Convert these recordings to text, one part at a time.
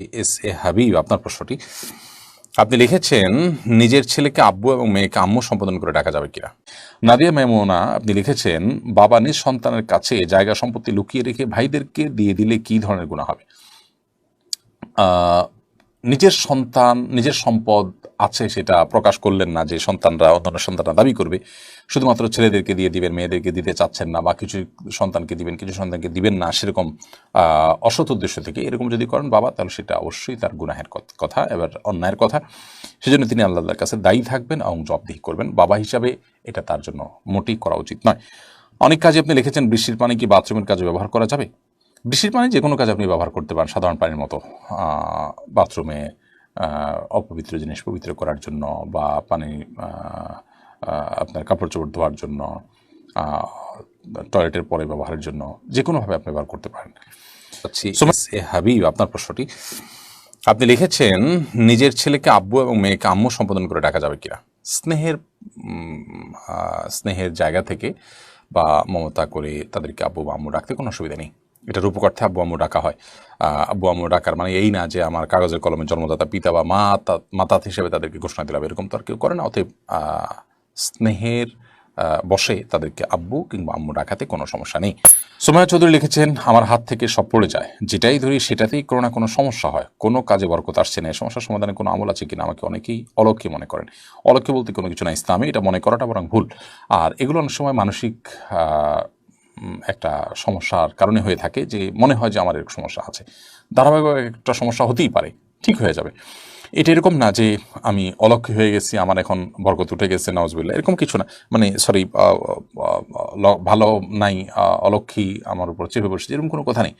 S A Habib, আপনার প্রশ্নটি। আপনি লিখেছেন, নিজের ছেলেকে আব্বু এবং মেয়েকে আম্মু সম্বোধন করে ডাকা যাবে কিনা? নাদিয়া মেমোনা আপনি লিখেছেন, বাবা নিজ সন্তানের কাছে জায়গা সম্পত্তি লুকিয়ে রেখে ভাইদেরকে দিয়ে দিলে কি ধরনের গুণা হবে? নিজের সন্তান, নিজের সম্পদ আছে সেটা প্রকাশ করলেন না যে সন্তানরা, অন্যান্য সন্তানরা দাবি করবে। শুধুমাত্র ছেলেদেরকে দিয়ে দিবেন, মেয়েদেরকে দিতে চাচ্ছেন না বা কিছু সন্তানকে দিবেন, কিছু সন্তানকে দিবেন না সেরকম অসৎ উদ্দেশ্য থেকে এরকম যদি করেন বাবা, তাহলে সেটা অবশ্যই তার গুনাহের কথা, এবার অন্যায়ের কথা। সেজন্য তিনি আল্লাহর কাছে দায়ী থাকবেন এবং জবাবদিহি করবেন। বাবা হিসাবে এটা তার জন্য মোটেই করা উচিত নয়। অনেক কাজে আপনি লিখেছেন, বৃষ্টির পানি কি বাথরুমের কাজে ব্যবহার করা যাবে? বৃষ্টির পানি যে কোনো কাজে আপনি ব্যবহার করতে পারেন সাধারণ পানির মতো। বাথরুমে অপবিত্র জিনিস পবিত্র করার জন্য বা পানি আপনার কাপড় চোপড় ধোয়ার জন্য টয়লেটের পরে ব্যবহারের জন্য যে কোনোভাবে আপনি ব্যবহার করতে পারেন। এ হাবিব আপনার প্রশ্নটি। আপনি লিখেছেন নিজের ছেলেকে আব্বু এবং মেয়েকে আম্মু সম্বোধন করে ডাকা যাবে কিনা? স্নেহের স্নেহের জায়গা থেকে বা মমতা করে তাদেরকে আব্বু বা আম্মু ডাকতে কোনো অসুবিধা নেই। এটা রূপকর্থে আব্বু আম্মু ডাকা হয়। আব্বু আম্মু ডাকার মানে এই না যে আমার কাগজের কলমে জন্মদাতা পিতা বা মা, তা- মাতাত হিসেবে তাদেরকে ঘোষণা দিলাম, এরকম তো আর কেউ করে না। অতএব স্নেহের বসে তাদেরকে আব্বু কিংবা আম্মু ডাকাতে কোনো সমস্যা নেই। সোমায়া চৌধুরী লিখেছেন, আমার হাত থেকে সব পড়ে যায়। যেটাই ধরি সেটাতেই কোনো না কোনো সমস্যা হয়। কোনো কাজে বরকত আসছে না। এই সমস্যার সমাধানে কোনো আমল আছে কিনা আমাকে অনেকেই অলক্ষী মনে করেন। অলক্ষী বলতে কোনো কিছু না ইসলামে এটা মনে করাটা বরং ভুল। আর এগুলো অনেক সময় মানসিক একটা সমস্যার কারণে হয়ে থাকে যে মনে হয় যে আমার এরকম সমস্যা আছে। ধারাবাহিক একটা সমস্যা হতেই পারে, ঠিক হয়ে যাবে। এটা এরকম না যে আমি অলক্ষী হয়ে গেছি, আমার এখন বরকত উঠে গেছে নওয়াজবিল্লা এরকম কিছু না। মানে সরি ভালো নাই অলক্ষী আমার উপর চেপে বসেছে, এরকম কোনো কথা নেই।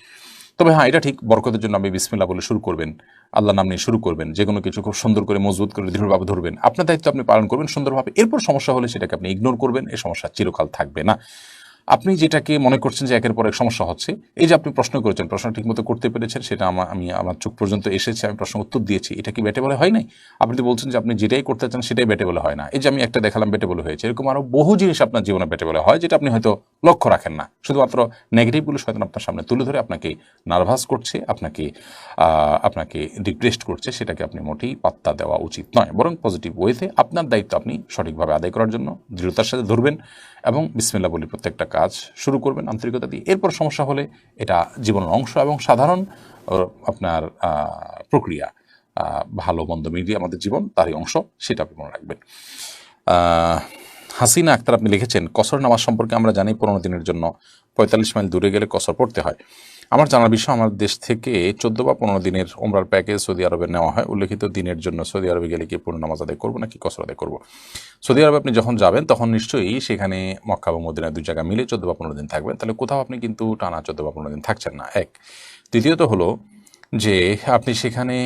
তবে হ্যাঁ এটা ঠিক, বরকতের জন্য আপনি বিসমিল্লা বলে শুরু করবেন, আল্লাহ নাম নিয়ে শুরু করবেন, যে কোনো কিছু খুব সুন্দর করে মজবুত করে দৃঢ়ভাবে ধরবেন। আপনার দায়িত্ব আপনি পালন করবেন সুন্দরভাবে, এরপর সমস্যা হলে সেটাকে আপনি ইগনোর করবেন এই সমস্যা চিরকাল থাকবে না। আপনি যেটাকে মনে করছেন যে একের পর এক সমস্যা হচ্ছে, এই যে আপনি প্রশ্ন করেছেন, প্রশ্ন ঠিকমতো করতে পেরেছেন, সেটা আমার আমি, আমার চোখ পর্যন্ত এসেছে, আমি প্রশ্ন উত্তর দিয়েছি, এটা কি বেটে বলে হয় নাই? আপনি তো বলছেন যে আপনি যেটাই করতে চান সেটাই বেটে বলে হয় না। এই যে আমি একটা দেখালাম বেটে বলে হয়েছে, এরকম আরও বহু জিনিস আপনার জীবনে বেটে বলে হয়, যেটা আপনি হয়তো লক্ষ্য রাখেন না। শুধুমাত্র নেগেটিভগুলো শয়তান আপনার সামনে তুলে ধরে আপনাকে নার্ভাস করছে, আপনাকে আপনাকে ডিপ্রেসড করছে, সেটাকে আপনি মোটেই পাত্তা দেওয়া উচিত নয়। বরং পজিটিভ ওয়েতে আপনার দায়িত্ব আপনি সঠিকভাবে আদায় করার জন্য, দৃঢ়তার সাথে ধরবেন এবং বিসমিল্লা বলি প্রত্যেকটা কাজ শুরু করবেন আন্তরিকতা দিয়ে। এরপর সমস্যা হলে এটা জীবনের অংশ এবং সাধারণ আপনার প্রক্রিয়া ভালো মন্দ মিলিয়ে আমাদের জীবন তারই অংশ, সেটা আপনি মনে রাখবেন। হাসিনা আক্তার আপনি লিখেছেন, কসর নামাজ সম্পর্কে আমরা জানি পনেরো দিনের জন্য পঁয়তাল্লিশ মাইল দূরে গেলে কসর পড়তে হয়। আমার জানার বিষয়, আমার দেশ থেকে চোদ্দ বা পনেরো দিনের ওমরার প্যাকেজ সৌদি আরবে নেওয়া হয়। উল্লেখিত দিনের জন্য সৌদি আরবে গেলে কি পূর্ণ নামাজ আদায় করব নাকি কসর আদায় করব? সৌদি আরবে আপনি যখন যাবেন, তখন নিশ্চয়ই সেখানে মক্কা বা মদিনা দুই জায়গা মিলে চোদ্দ বা পনেরো দিন থাকবেন। তাহলে কোথাও আপনি কিন্তু টানা চোদ্দ বা পনেরো দিন থাকছেন না। এক। দ্বিতীয়ত হলো যে আপনি সেখানে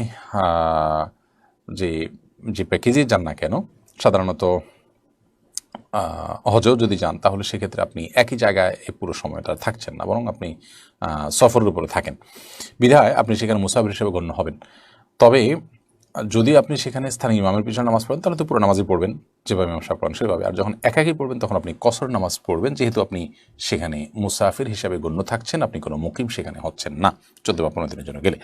যে যে প্যাকেজে যান না কেন, সাধারণত হজেও যদি যান, তাহলে সেক্ষেত্রে আপনি একই জায়গায় এই পুরো সময়টা থাকছেন না, বরং আপনি সফরের উপরে থাকেন। বিধায় আপনি সেখানে মুসাফির হিসেবে গণ্য হবেন। তবে যদি আপনি সেখানে স্থানীয় ইমামের পিছনে নামাজ পড়েন, তাহলে তো পুরো নামাজই পড়বেন, যেভাবে ইমাম সাহেব পড়েন সেভাবে আর যখন একাকি পড়বেন, তখন আপনি কসর নামাজ পড়বেন, যেহেতু আপনি সেখানে মুসাফির হিসাবে গণ্য থাকছেন, আপনি কোনো মুকিম সেখানে হচ্ছেন না, চোদ্দ বা পনেরো দিনের জন্য গেলে।